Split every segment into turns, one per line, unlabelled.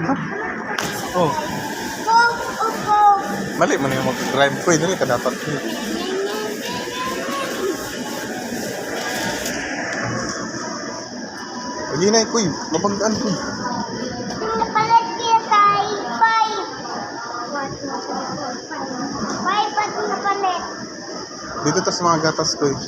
Oh,
Go, oh,
mali man yung mag-drive ko. Dili ka dapat. Lagi na ko ko.
Five. Five at napalit.
Dito tas mga gatas ko eh.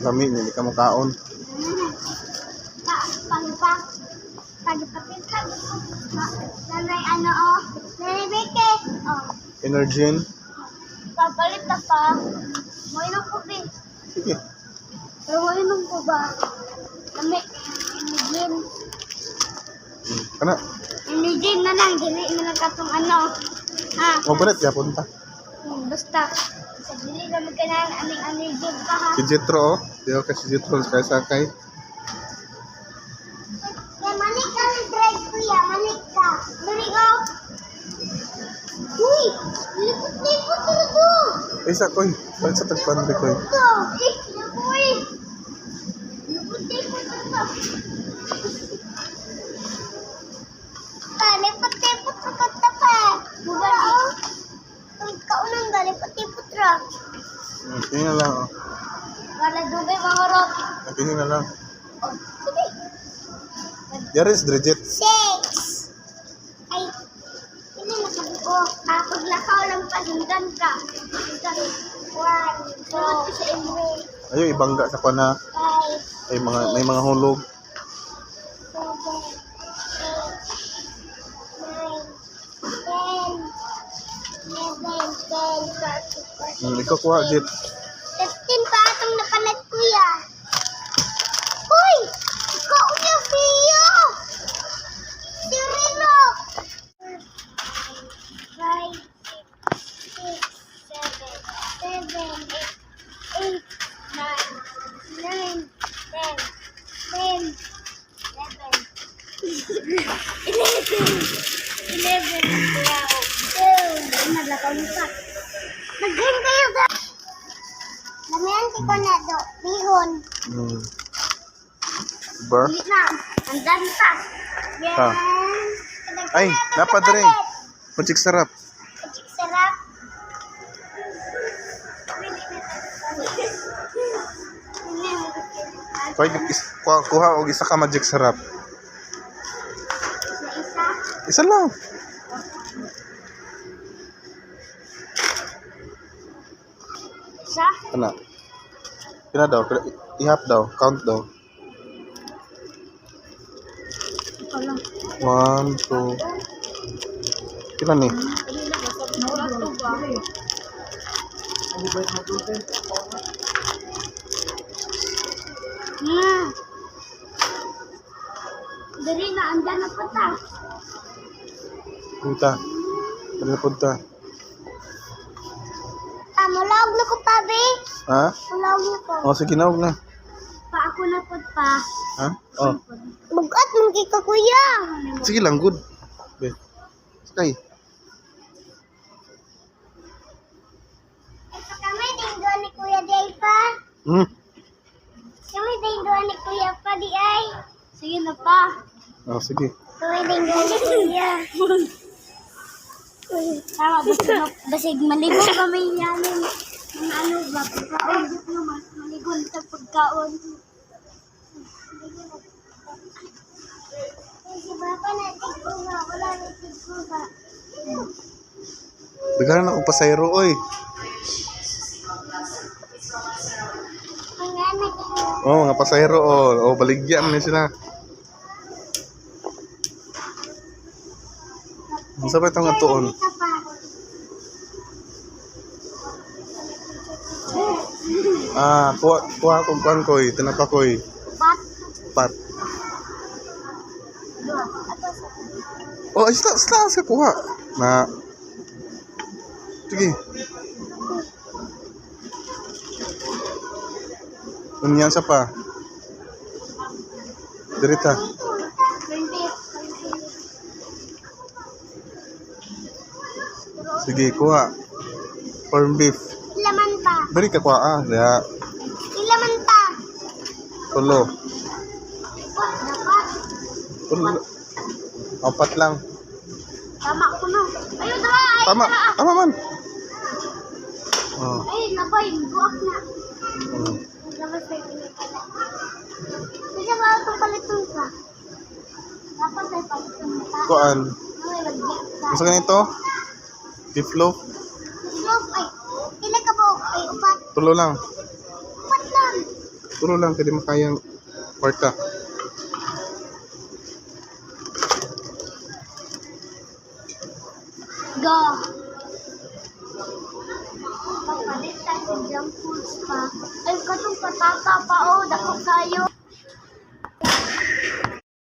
Lami, hindi ka makaon. Energen.
Papalit na pa. Inom ko be.
Sige.
Pero mo inom ko ba? Kami. Inigin.
Hmm. Kana,
Inigin na lang. Dili na lang katong ano. Ha?
mabalit ya punta.
Hmm, basta. Sa dili na magkanang aning anigin pa ha.
Si Jetro oh. Di ako si Jetro kaya sakay.
Ya, manik ka ni drive kuya. Manik ka. Dali ko. Uy! Lipot-lipot ito to.
Isa ko eh. Balik sa tagpandre ko eh.
Ito. Eh, uy! Lipot-lipot ito. Pa,
tingin na lang oh.
Wala dugay mga rocky.
Tingin na lang.
Oh, sige.
Yaris, Bridget.
Six. Ay, hindi na sabi ko. Ah, pag nakaw lang pa, hinggan ka. Hinggan. One, two, three,
Ayaw ibangga sa kana.
five,
Ay mga may mga hulog.
seven, eight, nine, ten, eleven, twelve, thirteen,
Hmm, ikaw kuha, Jet.
Seven, eight, eight, nine, nine, ten, ten, eleven, eleven, eleven, twelve, twelve, naglakaw niyo pa. Nag-game kayo ba? Lamihan si ko na do, bihon.
Hmm. Bar?
Hindi na, andan pa. Yan.
Ay, dapat rin. Pachik sarap. Is, kuha, kuha og isa ka magic sarap.
Isa.
Lang.
Isa.
Kana. Kina daw, ihap daw, count daw. One, two. Kina ni?
Hmm. Dari na, andyan na pa ta.
Punta. Dali punta.
Ah, mulawag na ko pa, be.
Ha?
Mulawag na ko.
O, sige na, huwag na.
Pa ako na po pa.
Ha? Oh.
Bugat mong kika, kuya.
Sige lang, good. Be. Sakay.
Ito kami, dinggo ni Kuya Day pa.
Hmm.
Di ay. Sige na pa.
Oh, sige.
Dinggo ni Kuya. Tama, basig, basig maligo kami yanin. Ang ano ba, pagkaon. Maligo sa pagkaon. Si Papa na tigko nga, wala na tigko nga.
Daghan na og pasayro, oy. Oh, mga pasayro, oh. Oh, baligyan ni sila. Ang sabay itong atuon. Ah, kuha, kuha kong kuhan ko, eh. Tinapa ko.
Bat.
Pat. Oh, isla, isla, sa kuha. Na. Sige. Unyan sa pa. Dirita. Sige, kuha. Corn beef.
Ilaman pa.
Bari ka kwa ah. Diya.
Ilaman pa.
Tulo. Tulo. Apat lang.
Tama ko no. Ayun, dara. Ay,
Tama. Tama man. Oh.
Ay, nabay. Buwak na.
Mm.
Labas na pinipala. Kasi ba ito palitong ka? Dapat ay palitong ka.
Kuan.
Ay, lagyan ka.
Gusto ka nito? Beef loaf?
Look, ay, pila ka po? Ay, upat.
Tulo lang.
Upat lang.
Tulo lang. Kasi makayang kwarta.
Go. Papalit tayo ng junk foods pa. Ay, katong patata pa, oh. Dako kayo.